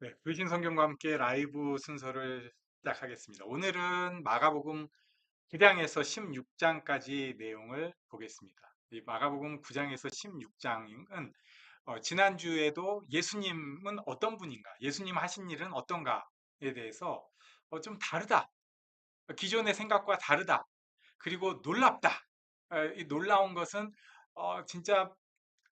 네, 불신 성경과 함께 라이브 순서를 시작하겠습니다. 오늘은 마가복음 9장에서 16장까지 내용을 보겠습니다. 이 마가복음 9장에서 16장은 어, 지난주에도 예수님은 어떤 분인가, 예수님 하신 일은 어떤가에 대해서 어, 좀 다르다, 기존의 생각과 다르다, 그리고 놀랍다. 어, 이 놀라운 것은 어, 진짜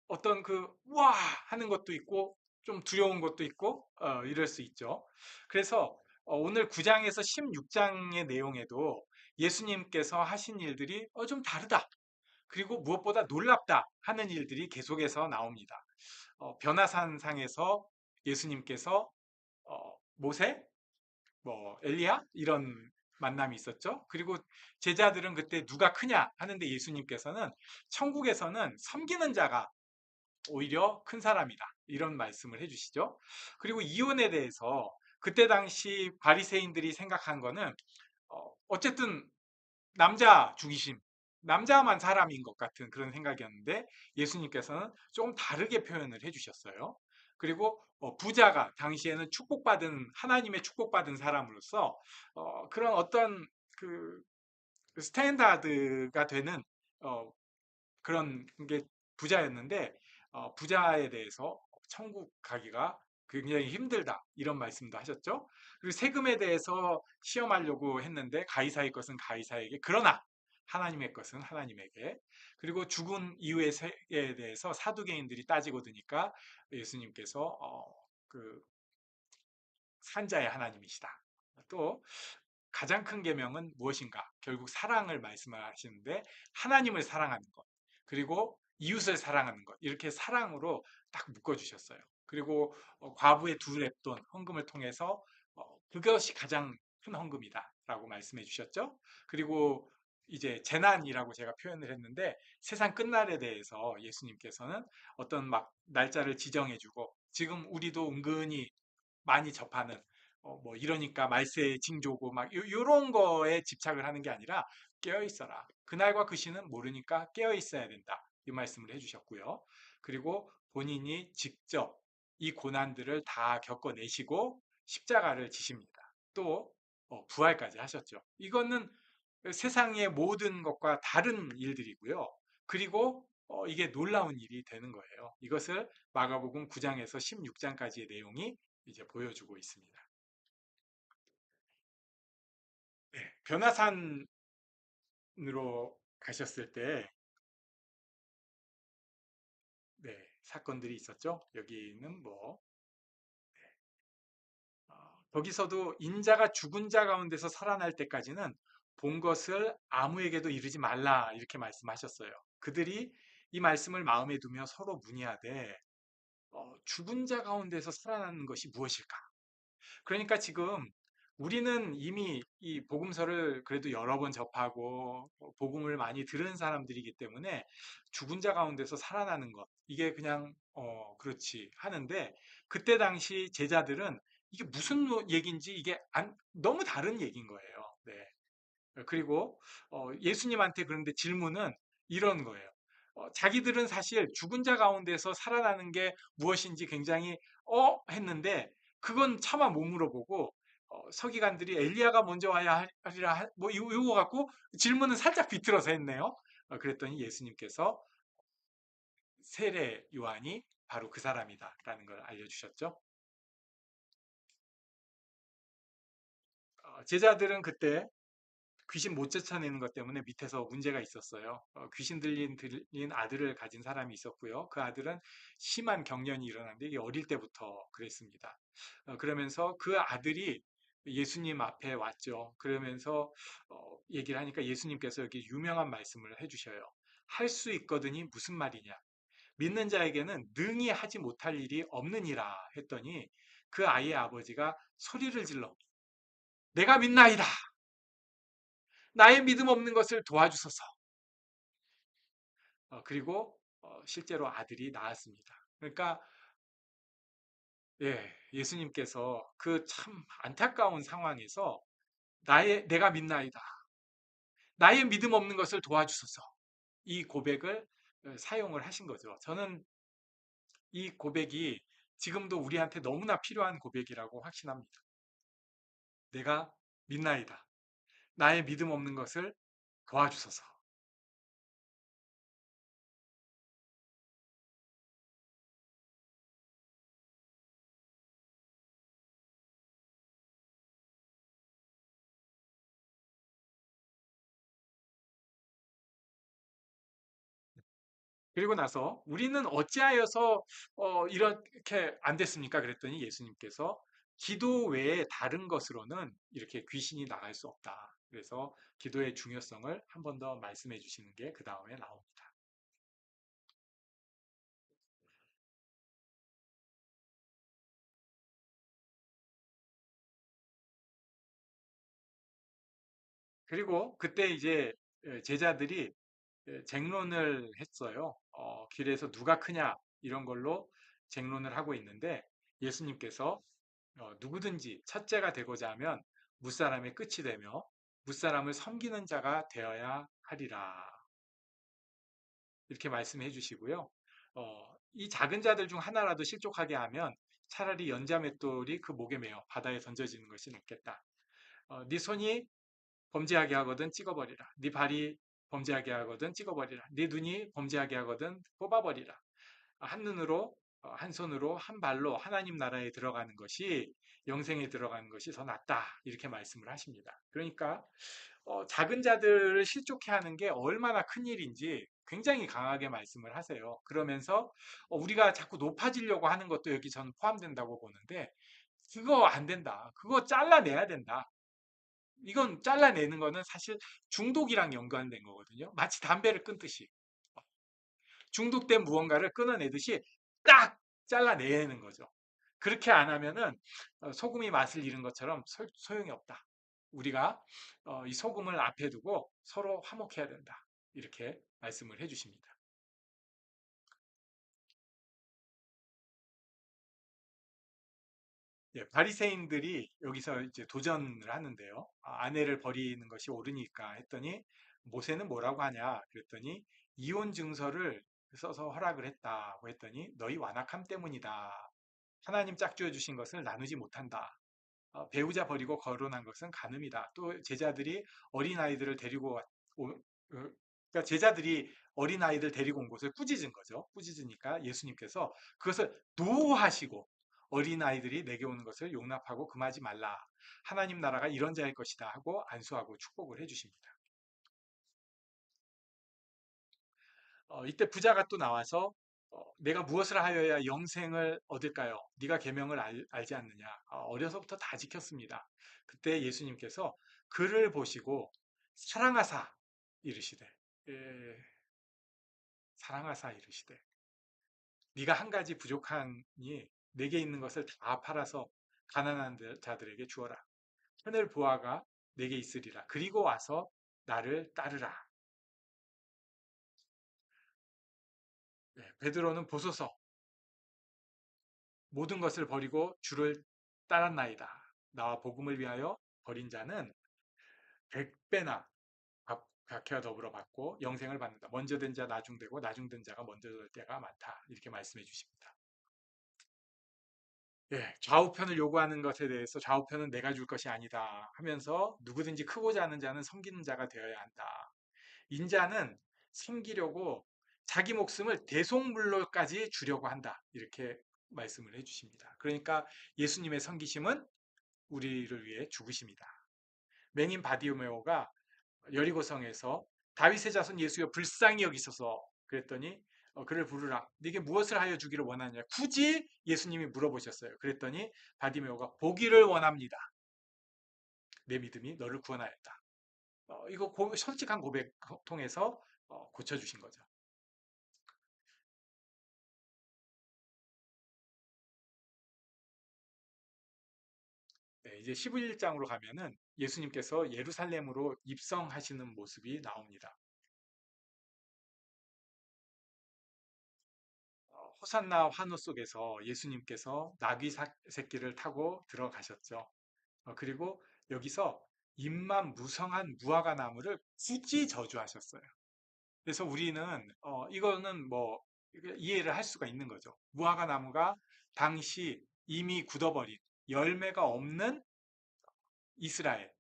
어떤 그, 와! 하는 것도 있고, 좀 두려운 것도 있고, 어, 이럴 수 있죠. 그래서 어, 오늘 9장에서 16장의 내용에도 예수님께서 하신 일들이 어, 좀 다르다. 그리고 무엇보다 놀랍다 하는 일들이 계속해서 나옵니다. 어, 변화산 상에서 예수님께서 어, 모세, 뭐 엘리야 이런 만남이 있었죠. 그리고 제자들은 그때 누가 크냐 하는데 예수님께서는 천국에서는 섬기는 자가 오히려 큰 사람이다. 이런 말씀을 해주시죠. 그리고 이혼에 대해서 그때 당시 바리새인들이 생각한 거는 어, 쨌든 남자 죽이심, 남자만 사람인 것 같은 그런 생각이었는데 예수님께서는 조금 다르게 표현을 해주셨어요. 그리고 어, 부자가 당시에는 축복받은 하나님의 축복받은 사람으로서 어, 그런 어떤 그 스탠다드가 되는 어, 그런 게 부자였는데 어, 부자에 대해서 천국 가기가 굉장히 힘들다 이런 말씀도 하셨죠. 그리고 세금에 대해서 시험하려고 했는데 가이사의 것은 가이사에게 그러나 하나님의 것은 하나님에게 그리고 죽은 이후의 세계에 대해서 사두개인들이 따지고 드니까 예수님께서 어, 그 산자의 하나님이시다. 또 가장 큰 계명은 무엇인가? 결국 사랑을 말씀하시는데 하나님을 사랑하는 것 그리고 이웃을 사랑하는 것 이렇게 사랑으로 딱 묶어주셨어요. 그리고 어, 과부의 두 랩돈 헌금을 통해서 어, 그것이 가장 큰 헌금이다라고 말씀해 주셨죠. 그리고 이제 재난이라고 제가 표현을 했는데 세상 끝날에 대해서 예수님께서는 어떤 막 날짜를 지정해 주고 지금 우리도 은근히 많이 접하는 어, 뭐 이러니까 말세의 징조고 막 이런 거에 집착을 하는 게 아니라 깨어 있어라. 그날과 그 시는 모르니까 깨어 있어야 된다. 이 말씀을 해주셨고요. 그리고 본인이 직접 이 고난들을 다 겪어내시고 십자가를 지십니다. 또 어, 부활까지 하셨죠. 이거는 세상의 모든 것과 다른 일들이고요. 그리고 어, 이게 놀라운 일이 되는 거예요. 이것을 마가복음 9장에서 16장까지의 내용이 이제 보여주고 있습니다. 네, 변화산으로 가셨을 때 사건들이 있었죠. 여기는 뭐 네. 어, 거기서도 인자가 죽은 자 가운데서 살아날 때까지는 본 것을 아무에게도 이르지 말라 이렇게 말씀하셨어요. 그들이 이 말씀을 마음에 두며 서로 문의하되 어, 죽은 자 가운데서 살아나는 것이 무엇일까? 그러니까 지금 우리는 이미 이 복음서를 그래도 여러 번 접하고 어, 복음을 많이 들은 사람들이기 때문에 죽은 자 가운데서 살아나는 것 이게 그냥 어 그렇지 하는데 그때 당시 제자들은 이게 무슨 얘기인지 이게 안, 너무 다른 얘기인 거예요. 네. 그리고 어 예수님한테 그런데 질문은 이런 거예요. 어 자기들은 사실 죽은 자 가운데서 살아나는 게 무엇인지 굉장히 어 했는데 그건 차마 못 물어보고 어, 서기관들이 엘리야가 먼저 와야 하리라 뭐 이거 갖고 질문은 살짝 비틀어서 했네요. 어, 그랬더니 예수님께서 세례 요한이 바로 그 사람이다 라는 걸 알려주셨죠. 어, 제자들은 그때 귀신 못 쫓아내는 것 때문에 밑에서 문제가 있었어요. 어, 귀신 들린, 들린 아들을 가진 사람이 있었고요. 그 아들은 심한 경련이 일어났는데 이게 어릴 때부터 그랬습니다. 어, 그러면서 그 아들이 예수님 앞에 왔죠. 그러면서 어, 얘기를 하니까 예수님께서 여기 유명한 말씀을 해주셔요. 할 수 있거든이 무슨 말이냐? 믿는 자에게는 능히 하지 못할 일이 없느니라 했더니 그 아이의 아버지가 소리를 질러 내가 믿나이다. 나의 믿음 없는 것을 도와주소서. 어, 그리고 어, 실제로 아들이 나왔습니다. 그러니까 예, 예수님께서 그 참 안타까운 상황에서 나의 내가 믿나이다. 나의 믿음 없는 것을 도와주소서. 이 고백을 어, 사용을 하신 거죠. 저는 이 고백이 지금도 우리한테 너무나 필요한 고백이라고 확신합니다. 내가 믿나이다. 나의 믿음 없는 것을 도와주소서. 그리고 나서 우리는 어찌하여서 어, 이렇게 안 됐습니까? 그랬더니 예수님께서 기도 외에 다른 것으로는 이렇게 귀신이 나갈 수 없다. 그래서 기도의 중요성을 한 번 더 말씀해 주시는 게 그 다음에 나옵니다. 그리고 그때 이제 제자들이 쟁론을 했어요. 어, 길에서 누가 크냐 이런 걸로 쟁론을 하고 있는데 예수님께서 어, 누구든지 첫째가 되고자 하면 무사람의 끝이 되며 무사람을 섬기는 자가 되어야 하리라. 이렇게 말씀해 주시고요. 어, 이 작은 자들 중 하나라도 실족하게 하면 차라리 연자맷돌이 그 목에 매어 바다에 던져지는 것이 낫겠다. 어, 네 손이 범죄하게 하거든 찍어버리라. 네 발이 범죄하게 하거든 찍어버리라. 네 눈이 범죄하게 하거든 뽑아버리라. 한 눈으로 어, 한 손으로 한 발로 하나님 나라에 들어가는 것이 영생에 들어가는 것이 더 낫다 이렇게 말씀을 하십니다. 그러니까 어, 작은 자들을 실족해 하는 게 얼마나 큰 일인지 굉장히 강하게 말씀을 하세요. 그러면서 어, 우리가 자꾸 높아지려고 하는 것도 여기 저는 포함된다고 보는데 그거 안 된다. 그거 잘라내야 된다. 이건 잘라내는 거는 사실 중독이랑 연관된 거거든요. 마치 담배를 끊듯이. 중독된 무언가를 끊어내듯이 딱 잘라내는 거죠. 그렇게 안 하면은 어, 소금이 맛을 잃은 것처럼 소, 용이 없다. 우리가 어, 이 소금을 앞에 두고 서로 화목해야 된다. 이렇게 말씀을 해주십니다. 예, 바리새인들이 여기서 이제 도전을 하는데요. 아, 아내를 버리는 것이 옳으니까 했더니 모세는 뭐라고 하냐 그랬더니 이혼 증서를 써서 허락을 했다고 했더니 너희 완악함 때문이다. 하나님 짝지어 주신 것을 나누지 못한다. 어, 배우자 버리고 거론한 것은 간음이다. 또 제자들이 어린 아이들을 데리고 오, 어, 그러니까 제자들이 어린 아이들 데리고 온 곳을 꾸짖은 거죠. 꾸짖으니까 예수님께서 그것을 노하시고 어린 아이들이 내게 오는 것을 용납하고 금하지 말라. 하나님 나라가 이런 자일 것이다 하고 안수하고 축복을 해주십니다. 어, 이때 부자가 또 나와서 어, 내가 무엇을 하여야 영생을 얻을까요? 네가 계명을 알, 지 않느냐? 어, 려서부터 다 지켰습니다. 그때 예수님께서 그를 보시고 사랑하사 이르시되 예, 사랑하사 이르시되 네가 한 가지 부족하니 내게 있는 것을 다 팔아서 가난한 자들에게 주어라. 하늘 부하가 내게 있으리라. 그리고 와서 나를 따르라. 네, 베드로는 보소서 모든 것을 버리고 주를 따랐나이다. 나와 복음을 위하여 버린 자는 백배나 각해와 더불어 받고 영생을 받는다. 먼저 된 자 나중되고 나중된 자가 먼저 될 때가 많다. 이렇게 말씀해 주십니다. 예, 좌우편을 요구하는 것에 대해서 좌우편은 내가 줄 것이 아니다 하면서 누구든지 크고자 하는 자는 섬기는 자가 되어야 한다. 인자는 섬기려고 자기 목숨을 대속물로까지 주려고 한다. 이렇게 말씀을 해주십니다. 그러니까 예수님의 섬기심은 우리를 위해 죽으십니다. 맹인 바디오메오가 여리고성에서 다윗의 자손 예수여 불쌍히 여기소서 그랬더니 어, 그를 부르라. 네게 무엇을 하여 주기를 원하느냐. 굳이 예수님이 물어보셨어요. 그랬더니 바디메오가 보기를 원합니다. 내 믿음이 너를 구원하였다. 어, 이거 고, 솔직한 고백 통해서 어, 고쳐주신 거죠. 네, 이제 11장으로 가면은 예수님께서 예루살렘으로 입성하시는 모습이 나옵니다. 호산나 환호 속에서 예수님께서 나귀 새끼를 타고 들어가셨죠. 어, 그리고 여기서 입만 무성한 무화과 나무를 굳이 저주하셨어요. 그래서 우리는 어, 이거는 뭐 이해를 할 수가 있는 거죠. 무화과 나무가 당시 이미 굳어버린 열매가 없는 이스라엘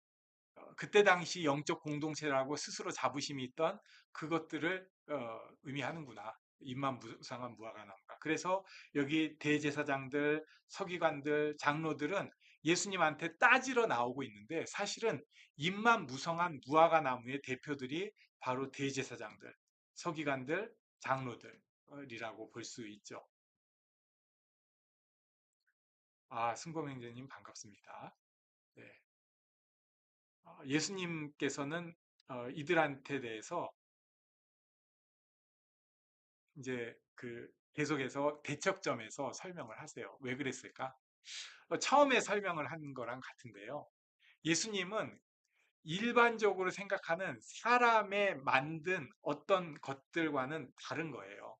어, 그때 당시 영적 공동체라고 스스로 자부심이 있던 그것들을 어, 의미하는구나. 입만 무상한 무화과 나무가. 그래서 여기 대제사장들, 서기관들, 장로들은 예수님한테 따지러 나오고 있는데 사실은 입만 무성한 무화과 나무의 대표들이 바로 대제사장들, 서기관들, 장로들이라고 볼 수 있죠. 아, 승범행제님 반갑습니다. 네. 어, 예수님께서는 어, 이들한테 대해서 이제 그 계속해서 대척점에서 설명을 하세요. 왜 그랬을까? 어, 처음에 설명을 한 거랑 같은데요. 예수님은 일반적으로 생각하는 사람의 만든 어떤 것들과는 다른 거예요.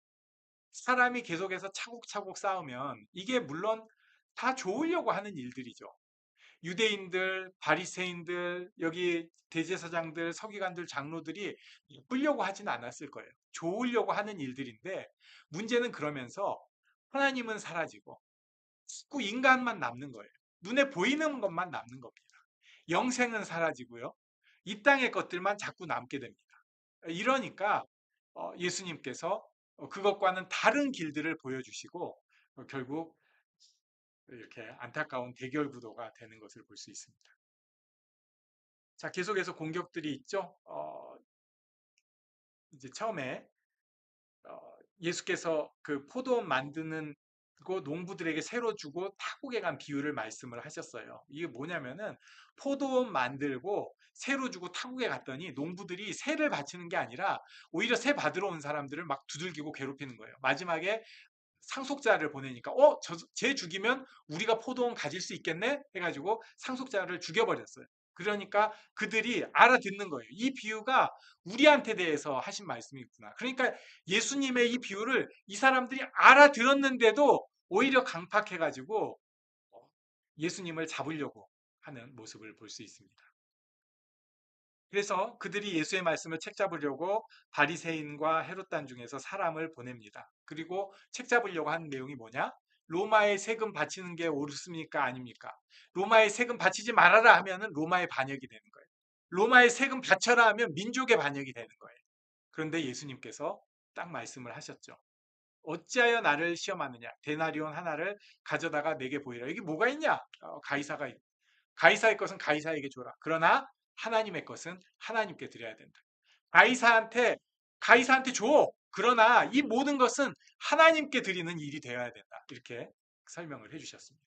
사람이 계속해서 차곡차곡 쌓으면 이게 물론 다 좋으려고 하는 일들이죠. 유대인들, 바리새인들, 여기 대제사장들, 서기관들, 장로들이 이쁘려고 하진 않았을 거예요. 좋으려고 하는 일들인데 문제는 그러면서 하나님은 사라지고 자꾸 인간만 남는 거예요. 눈에 보이는 것만 남는 겁니다. 영생은 사라지고요. 이 땅의 것들만 자꾸 남게 됩니다. 이러니까 어, 예수님께서 어, 그것과는 다른 길들을 보여주시고 어, 결국 이렇게 안타까운 대결 구도가 되는 것을 볼 수 있습니다. 자, 계속해서 공격들이 있죠. 어, 이제 처음에 어, 예수께서 그 포도원 만드는 그 농부들에게 새로 주고 타국에 간 비유를 말씀을 하셨어요. 이게 뭐냐면은 포도원 만들고 새로 주고 타국에 갔더니 농부들이 새를 바치는 게 아니라 오히려 새 받으러 온 사람들을 막 두들기고 괴롭히는 거예요. 마지막에 상속자를 보내니까 어, 저, 쟤 죽이면 우리가 포도원 가질 수 있겠네 해가지고 상속자를 죽여버렸어요. 그러니까 그들이 알아듣는 거예요. 이 비유가 우리한테 대해서 하신 말씀이구나. 그러니까 예수님의 이 비유를 이 사람들이 알아들었는데도 오히려 강팍해가지고 예수님을 잡으려고 하는 모습을 볼 수 있습니다. 그래서 그들이 예수의 말씀을 책 잡으려고 바리새인과 헤롯단 중에서 사람을 보냅니다. 그리고 책 잡으려고 하는 내용이 뭐냐? 로마의 세금 바치는 게 옳습니까? 아닙니까? 로마의 세금 바치지 말아라 하면은 로마의 반역이 되는 거예요. 로마의 세금 바쳐라 하면 민족의 반역이 되는 거예요. 그런데 예수님께서 딱 말씀을 하셨죠. 어찌하여 나를 시험하느냐? 데나리온 하나를 가져다가 내게 보이라. 이게 뭐가 있냐? 어, 가이사가 가이사의 것은 가이사에게 줘라. 그러나 하나님의 것은 하나님께 드려야 된다. 가이사한테 가이사한테 줘. 그러나 이 모든 것은 하나님께 드리는 일이 되어야 된다. 이렇게 설명을 해주셨습니다.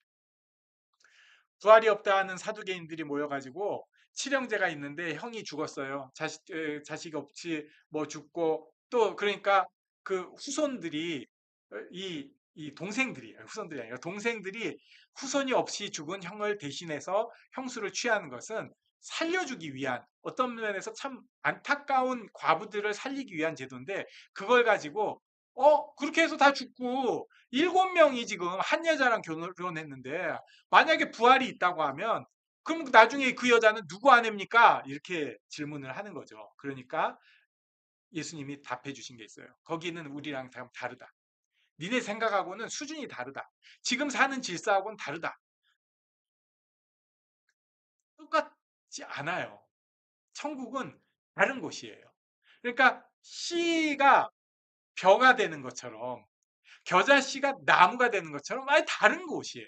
부활이 없다 하는 사두개인들이 모여가지고 칠형제가 있는데 형이 죽었어요. 자식 자식 없이 뭐 죽고 또 그러니까 그 후손들이 이, 이 동생들이 후손들이 아니라 동생들이 후손이 없이 죽은 형을 대신해서 형수를 취하는 것은 살려주기 위한 어떤 면에서 참 안타까운 과부들을 살리기 위한 제도인데 그걸 가지고 어 그렇게 해서 다 죽고 일곱 명이 지금 한 여자랑 결혼했는데 만약에 부활이 있다고 하면 그럼 나중에 그 여자는 누구 아냅니까? 이렇게 질문을 하는 거죠. 그러니까 예수님이 답해 주신 게 있어요. 거기는 우리랑 다르다. 니네 생각하고는 수준이 다르다. 지금 사는 질서하고는 다르다. 지 않아요. 천국은 다른 곳이에요. 그러니까 씨가 벼가 되는 것처럼 겨자씨가 나무가 되는 것처럼 아예 다른 곳이에요.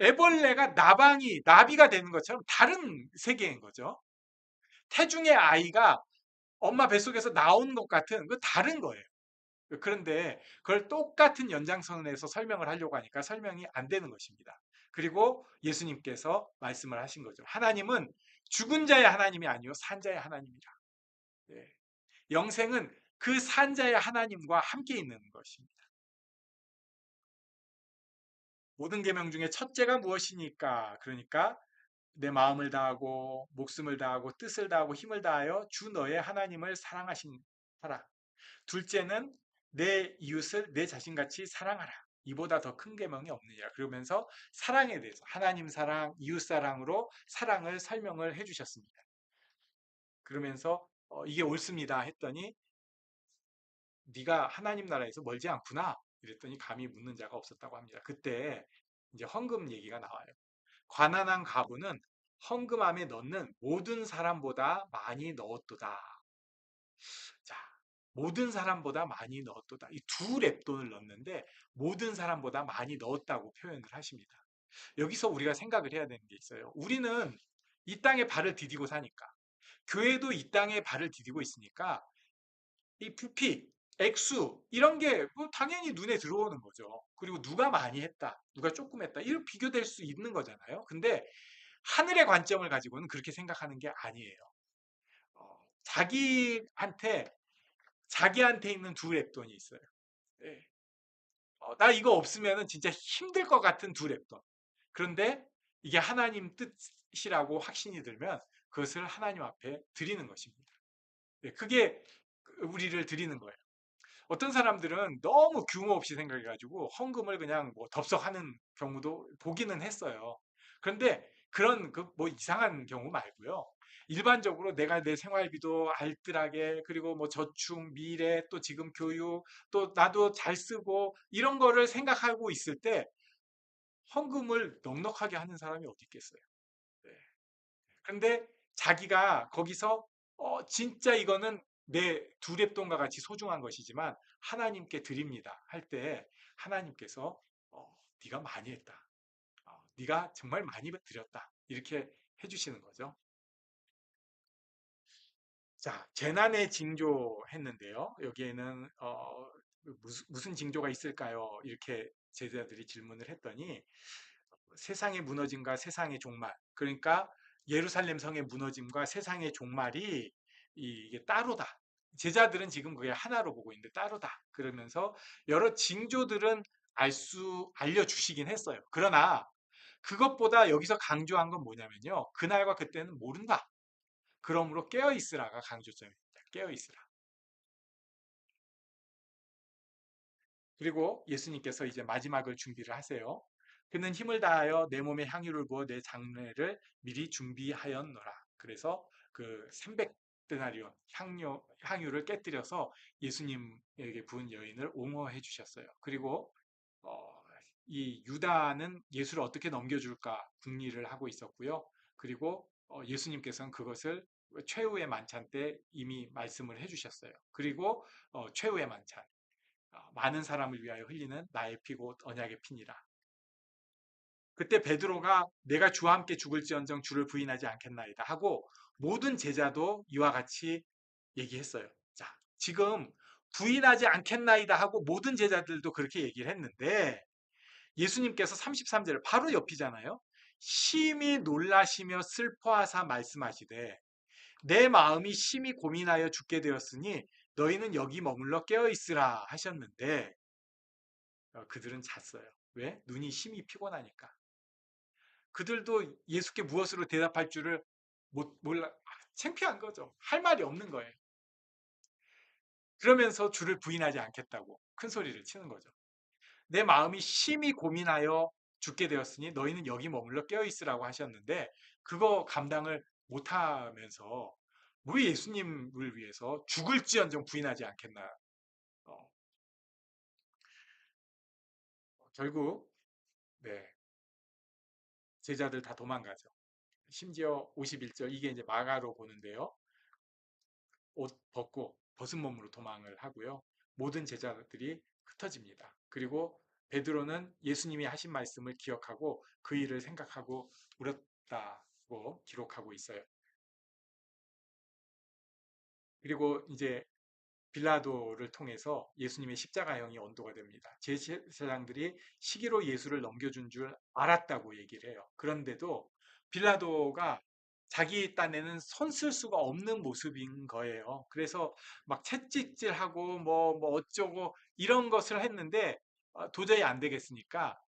애벌레가 나방이 나비가 되는 것처럼 다른 세계인 거죠. 태중의 아이가 엄마 뱃속에서 나온 것 같은 그 다른 거예요. 그런데 그걸 똑같은 연장선에서 설명을 하려고 하니까 설명이 안 되는 것입니다. 그리고 예수님께서 말씀을 하신 거죠. 하나님은 죽은 자의 하나님이 아니요 산자의 하나님이라. 네. 영생은 그 산자의 하나님과 함께 있는 것입니다. 모든 계명 중에 첫째가 무엇이니까? 그러니까 내 마음을 다하고 목숨을 다하고 뜻을 다하고 힘을 다하여 주 너의 하나님을 사랑하신 하라. 둘째는 내 이웃을 내 자신같이 사랑하라. 이보다 더 큰 계명이 없느냐. 그러면서 사랑에 대해서 하나님 사랑, 이웃 사랑으로 사랑을 설명을 해 주셨습니다. 그러면서 어, 이게 옳습니다 했더니 네가 하나님 나라에서 멀지 않구나. 이랬더니 감히 묻는 자가 없었다고 합니다. 그때 이제 헌금 얘기가 나와요. 관한한 가부는 헌금함에 넣는 모든 사람보다 많이 넣었도다. 자, 모든 사람보다 많이 넣었도다. 이 두 랩돈을 넣는데 모든 사람보다 많이 넣었다고 표현을 하십니다. 여기서 우리가 생각을 해야 되는 게 있어요. 우리는 이 땅에 발을 디디고 사니까 교회도 이 땅에 발을 디디고 있으니까 이 부피, 액수 이런 게 뭐 당연히 눈에 들어오는 거죠. 그리고 누가 많이 했다, 누가 조금 했다 이런 비교될 수 있는 거잖아요. 근데 하늘의 관점을 가지고는 그렇게 생각하는 게 아니에요. 어, 자기한테 자기한테 있는 두 랩돈이 있어요. 네. 어, 나 이거 없으면 진짜 힘들 것 같은 두 랩돈. 그런데 이게 하나님 뜻이라고 확신이 들면 그것을 하나님 앞에 드리는 것입니다. 네, 그게 우리를 드리는 거예요. 어떤 사람들은 너무 규모 없이 생각해가지고 헌금을 그냥 뭐 덥석하는 경우도 보기는 했어요. 그런데 그런 그 뭐 이상한 경우 말고요. 일반적으로 내가 내 생활비도 알뜰하게 그리고 뭐 저축, 미래 또 지금 교육 또 나도 잘 쓰고 이런 거를 생각하고 있을 때 헌금을 넉넉하게 하는 사람이 어디 있겠어요. 네. 근데 자기가 거기서 어 진짜 이거는 내 두랩돈과 같이 소중한 것이지만 하나님께 드립니다 할 때 하나님께서 어, 네가 많이 했다. 어, 네가 정말 많이 드렸다. 이렇게 해주시는 거죠. 자, 재난의 징조 했는데요. 여기에는 어, 무슨, 무슨 징조가 있을까요? 이렇게 제자들이 질문을 했더니 세상의 무너짐과 세상의 종말 그러니까 예루살렘 성의 무너짐과 세상의 종말이 이게 따로다. 제자들은 지금 그게 하나로 보고 있는데 따로다. 그러면서 여러 징조들은 알 수 알려주시긴 했어요. 그러나 그것보다 여기서 강조한 건 뭐냐면요. 그날과 그때는 모른다. 그러므로 깨어 있으라가 강조점입니다. 깨어 있으라. 그리고 예수님께서 이제 마지막을 준비를 하세요. 그는 힘을 다하여 내 몸에 향유를 부어 내 장례를 미리 준비하였노라. 그래서 그 300데나리온 향유, 향유를 깨뜨려서 예수님에게 부은 여인을 옹호해 주셨어요. 그리고 어, 이 유다는 예수를 어떻게 넘겨줄까 궁리를 하고 있었고요. 그리고 어, 예수님께서는 그것을 최후의 만찬 때 이미 말씀을 해주셨어요. 그리고 어, 최후의 만찬 어, 많은 사람을 위하여 흘리는 나의 피고 언약의 피니라. 그때 베드로가 내가 주와 함께 죽을지언정 주를 부인하지 않겠나이다 하고 모든 제자도 이와 같이 얘기했어요. 자, 지금 부인하지 않겠나이다 하고 모든 제자들도 그렇게 얘기를 했는데 예수님께서 33절 바로 옆이잖아요. 심히 놀라시며 슬퍼하사 말씀하시되 내 마음이 심히 고민하여 죽게 되었으니 너희는 여기 머물러 깨어 있으라 하셨는데 어, 그들은 잤어요. 왜? 눈이 심히 피곤하니까. 그들도 예수께 무엇으로 대답할 줄을 못 몰라 창피한 거죠. 할 말이 없는 거예요. 그러면서 주를 부인하지 않겠다고 큰 소리를 치는 거죠. 내 마음이 심히 고민하여 죽게 되었으니 너희는 여기 머물러 깨어 있으라고 하셨는데 그거 감당을 못 하면서 우리 예수님을 위해서 죽을지언정 부인하지 않겠나. 어. 결국 네. 제자들 다 도망가죠. 심지어 51절 이게 이제 마가로 보는데요. 옷 벗고 벗은 몸으로 도망을 하고요. 모든 제자들이 흩어집니다. 그리고 베드로는 예수님이 하신 말씀을 기억하고 그 일을 생각하고 울었다 고 기록하고 있어요. 그리고 이제 빌라도를 통해서 예수님의 십자가형이 언도가 됩니다. 제사장들이 시기로 예수를 넘겨준 줄 알았다고 얘기를 해요. 그런데도 빌라도가 자기 딴에는 손 쓸 수가 없는 모습인 거예요. 그래서 막 채찍질하고 뭐, 뭐 어쩌고 이런 것을 했는데 어, 도저히 안 되겠으니까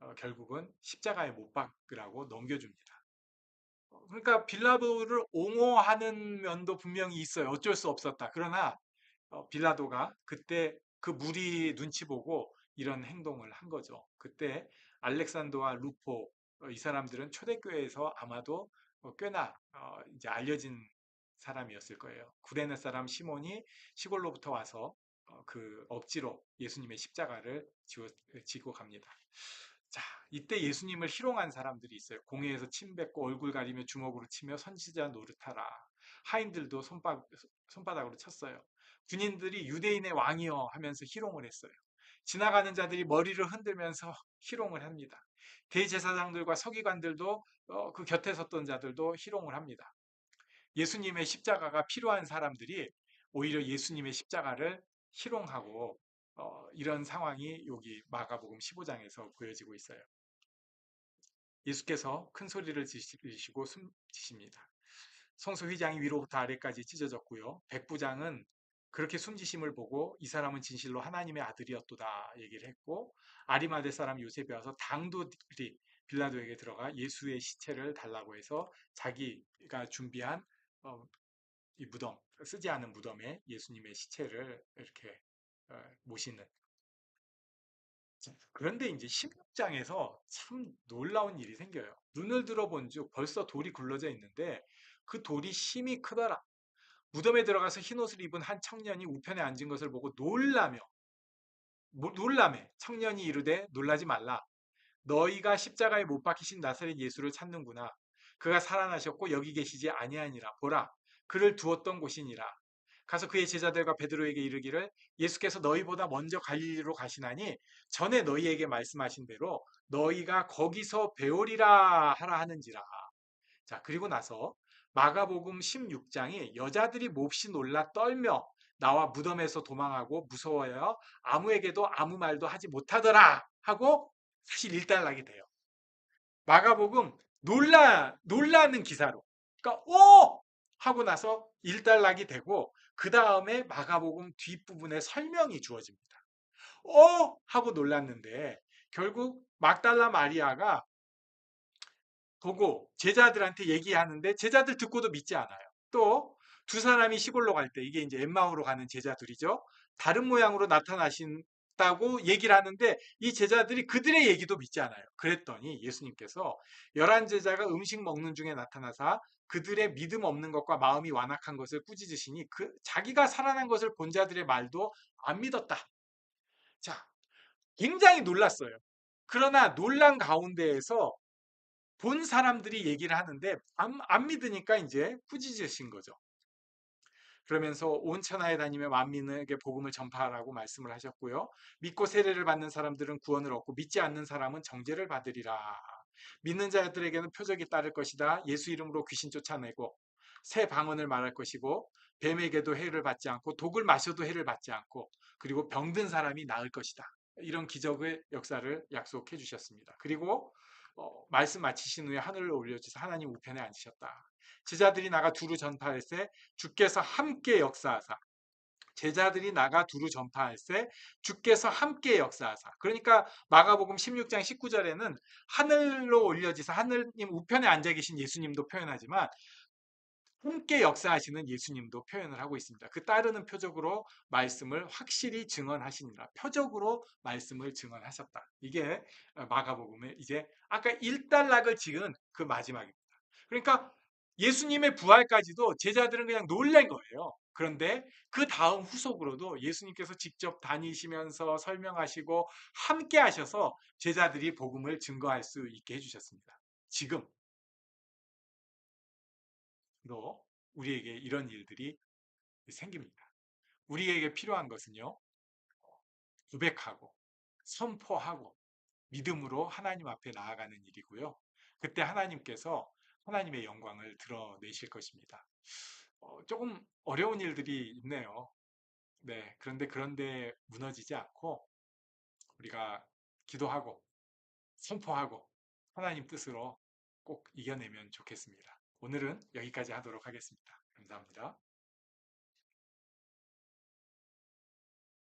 어, 결국은 십자가에 못 박으라고 넘겨줍니다. 어, 그러니까 빌라도를 옹호하는 면도 분명히 있어요. 어쩔 수 없었다. 그러나 빌라도가 그때 그 무리 눈치 보고 이런 행동을 한 거죠. 그때 알렉산더와 루포 이 사람들은 초대교회에서 아마도 꽤나 이제 알려진 사람이었을 거예요. 구레네 사람 시몬이 시골로부터 와서 어, 그 억지로 예수님의 십자가를 지고 갑니다. 자, 이때 예수님을 희롱한 사람들이 있어요. 공회에서 침 뱉고 얼굴 가리며 주먹으로 치며 선지자 노릇하라. 하인들도 손바, 손바닥으로 쳤어요. 군인들이 유대인의 왕이여 하면서 희롱을 했어요. 지나가는 자들이 머리를 흔들면서 희롱을 합니다. 대제사장들과 서기관들도 어, 그 곁에 섰던 자들도 희롱을 합니다. 예수님의 십자가가 필요한 사람들이 오히려 예수님의 십자가를 희롱하고 어, 이런 상황이 여기 마가복음 15장에서 보여지고 있어요. 예수께서 큰 소리를 지시고 숨지십니다. 성소 휘장이 위로부터 아래까지 찢어졌고요. 백부장은 그렇게 숨지심을 보고 이 사람은 진실로 하나님의 아들이었도다 얘기를 했고 아리마대 사람 요셉이 와서 당도들이 빌라도에게 들어가 예수의 시체를 달라고 해서 자기가 준비한 어, 이 무덤 쓰지 않은 무덤에 예수님의 시체를 이렇게 어, 모시는 그런데 이제 16장에서 참 놀라운 일이 생겨요. 눈을 들어본 즉 벌써 돌이 굴러져 있는데 그 돌이 힘이 크더라. 무덤에 들어가서 흰 옷을 입은 한 청년이 우편에 앉은 것을 보고 놀라며 놀라매 청년이 이르되 놀라지 말라. 너희가 십자가에 못 박히신 나사렛 예수를 찾는구나. 그가 살아나셨고 여기 계시지 아니하니라. 보라. 그를 두었던 곳이니라. 가서 그의 제자들과 베드로에게 이르기를 예수께서 너희보다 먼저 갈릴리로 가시나니 전에 너희에게 말씀하신 대로 너희가 거기서 배우리라 하라 하는지라. 자, 그리고 나서 마가복음 16장이 여자들이 몹시 놀라 떨며 나와 무덤에서 도망하고 무서워요. 아무에게도 아무 말도 하지 못하더라 하고 사실 일단락이 돼요. 마가복음 놀라 놀라는 기사로. 그러니까 오 하고 나서 일단락이 되고 그 다음에 마가복음 뒷부분에 설명이 주어집니다. 어 하고 놀랐는데 결국 막달라 마리아가 보고 제자들한테 얘기하는데 제자들 듣고도 믿지 않아요. 또 두 사람이 시골로 갈 때 이게 이제 엠마오로 가는 제자들이죠. 다른 모양으로 나타나신다고 얘기를 하는데 이 제자들이 그들의 얘기도 믿지 않아요. 그랬더니 예수님께서 열한 제자가 음식 먹는 중에 나타나사 그들의 믿음 없는 것과 마음이 완악한 것을 꾸짖으시니 그 자기가 살아난 것을 본 자들의 말도 안 믿었다. 자, 굉장히 놀랐어요. 그러나 놀란 가운데에서 본 사람들이 얘기를 하는데 안, 안 믿으니까 이제 꾸짖으신 거죠. 그러면서 온 천하에 다니며 만민에게 복음을 전파하라고 말씀을 하셨고요. 믿고 세례를 받는 사람들은 구원을 얻고 믿지 않는 사람은 정죄를 받으리라. 믿는 자들에게는 표적이 따를 것이다. 예수 이름으로 귀신 쫓아내고 새 방언을 말할 것이고 뱀에게도 해를 받지 않고 독을 마셔도 해를 받지 않고 그리고 병든 사람이 나을 것이다. 이런 기적의 역사를 약속해 주셨습니다. 그리고 어, 말씀 마치신 후에 하늘을 올려주셔서 하나님 우편에 앉으셨다. 제자들이 나가 두루 전파할세 주께서 함께 역사하사 제자들이 나가 두루 전파할세 주께서 함께 역사하사 그러니까 마가복음 16장 19절에는 하늘로 올려지사 하늘님 우편에 앉아 계신 예수님도 표현하지만 함께 역사하시는 예수님도 표현을 하고 있습니다. 그 따르는 표적으로 말씀을 확실히 증언하시니라. 표적으로 말씀을 증언하셨다. 이게 마가복음의 이제 아까 일단락을 지은 그 마지막입니다. 그러니까 예수님의 부활까지도 제자들은 그냥 놀란 거예요. 그런데 그 다음 후속으로도 예수님께서 직접 다니시면서 설명하시고 함께 하셔서 제자들이 복음을 증거할 수 있게 해주셨습니다. 지금 너 우리에게 이런 일들이 생깁니다. 우리에게 필요한 것은요. 고백하고 선포하고 믿음으로 하나님 앞에 나아가는 일이고요. 그때 하나님께서 하나님의 영광을 드러내실 것입니다. 어, 조금 어려운 일들이 있네요. 네, 그런데 그런데 무너지지 않고 우리가 기도하고 선포하고 하나님 뜻으로 꼭 이겨내면 좋겠습니다. 오늘은 여기까지 하도록 하겠습니다. 감사합니다.